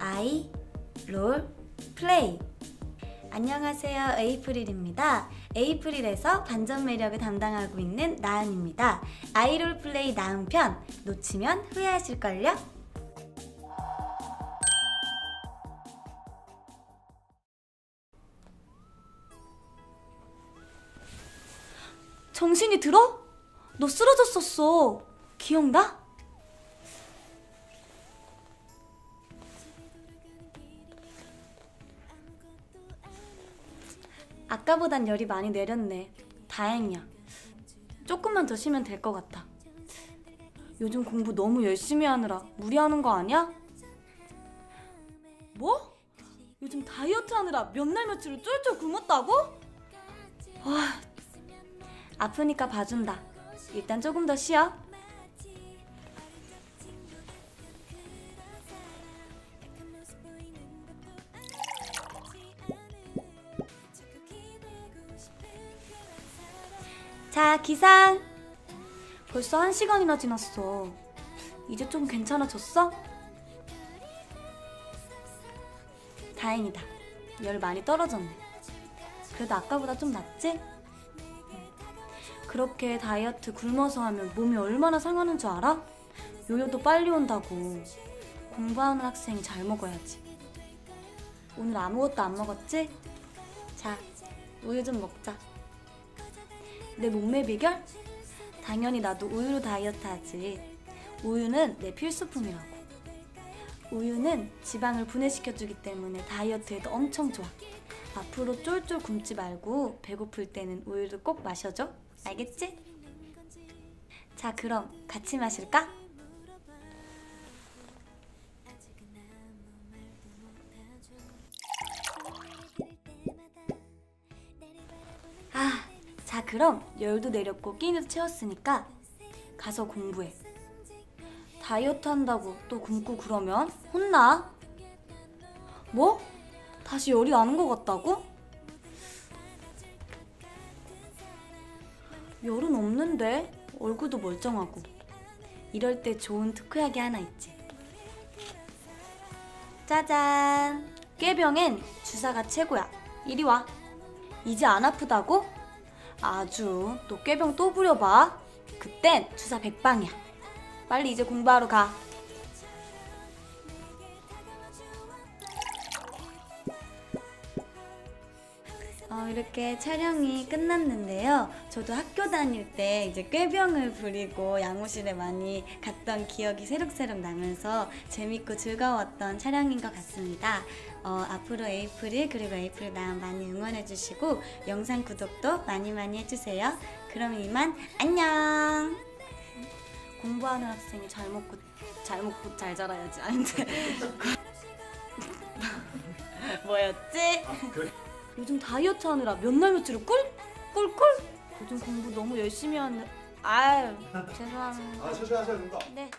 아이 롤 플레이 안녕하세요 에이프릴입니다 에이프릴에서 반전 매력을 담당하고 있는 나은입니다 아이롤 플레이 나은 편 놓치면 후회하실걸요? 정신이 들어? 너 쓰러졌었어 기억나? 아까보단 열이 많이 내렸네. 다행이야. 조금만 더 쉬면 될 것 같아. 요즘 공부 너무 열심히 하느라 무리하는 거 아니야? 뭐? 요즘 다이어트 하느라 몇 날 며칠을 쫄쫄 굶었다고? 와, 아프니까 봐준다. 일단 조금 더 쉬어. 자, 기상! 벌써 한 시간이나 지났어. 이제 좀 괜찮아졌어? 다행이다. 열 많이 떨어졌네. 그래도 아까보다 좀 낫지? 그렇게 다이어트 굶어서 하면 몸이 얼마나 상하는 줄 알아? 요요도 빨리 온다고. 공부하는 학생이 잘 먹어야지. 오늘 아무것도 안 먹었지? 자, 우유 좀 먹자. 내 몸매 비결? 당연히 나도 우유로 다이어트 하지. 우유는 내 필수품이라고. 우유는 지방을 분해시켜주기 때문에 다이어트에도 엄청 좋아. 앞으로 쫄쫄 굶지 말고 배고플 때는 우유를 꼭 마셔줘. 알겠지? 자, 그럼 같이 마실까? 그럼 열도 내렸고 끼니도 채웠으니까 가서 공부해. 다이어트 한다고 또 굶고 그러면 혼나. 뭐? 다시 열이 나는 것 같다고? 열은 없는데 얼굴도 멀쩡하고 이럴 때 좋은 특효약이 하나 있지 짜잔 꾀병엔 주사가 최고야 이리 와 이제 안 아프다고? 아주 너 꾀병 또 부려봐. 그땐 주사 백방이야. 빨리 이제 공부하러 가 어, 이렇게 촬영이 끝났는데요. 저도 학교 다닐 때 이제 꾀병을 부리고 양호실에 많이 갔던 기억이 새록새록 나면서 재밌고 즐거웠던 촬영인 것 같습니다. 어, 앞으로 에이프릴 그리고 에이프릴 나음 많이 응원해주시고 영상 구독도 많이 많이 해주세요. 그럼 이만 안녕! 공부하는 학생이 잘 먹고 잘 먹고 잘 자라야지 아닌데 뭐였지? 요즘 다이어트 하느라 몇 날 며칠을 꿀? 꿀꿀? 요즘 공부 너무 열심히 하는 아유 죄송합니다 아, 천천히 하셔야 된다. 네